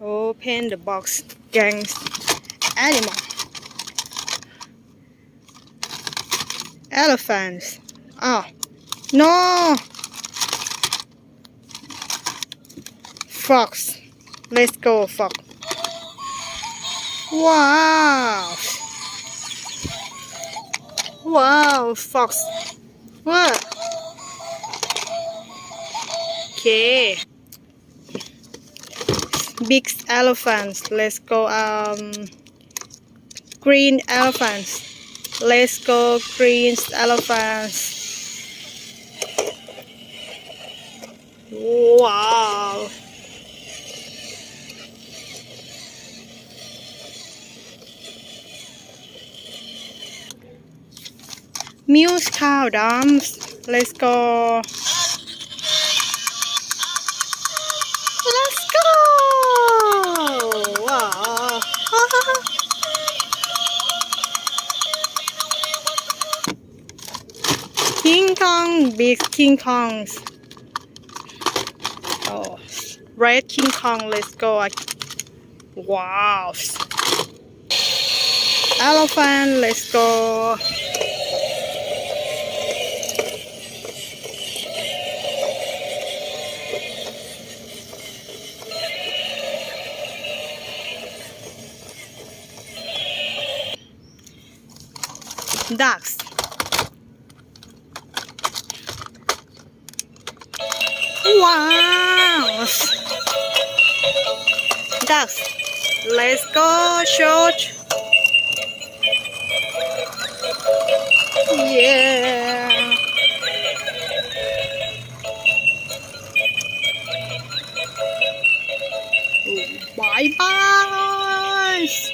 Open the box. Gangs. Animal. Elephants. Oh. No. Fox. Let's go, fox. Wow. Wow, fox. What? Okay. Big elephants. Let's go. Um, green elephants. Let's go, green elephants. Wow. Muse cow dumps. Let's go. Let's go. Wow. King Kong, big King Kongs. Oh, red King Kong. Let's go. Wow. Elephant. Let's go. ducks. Wow! Ducks. Let's go, George. Yeah. Bye bye.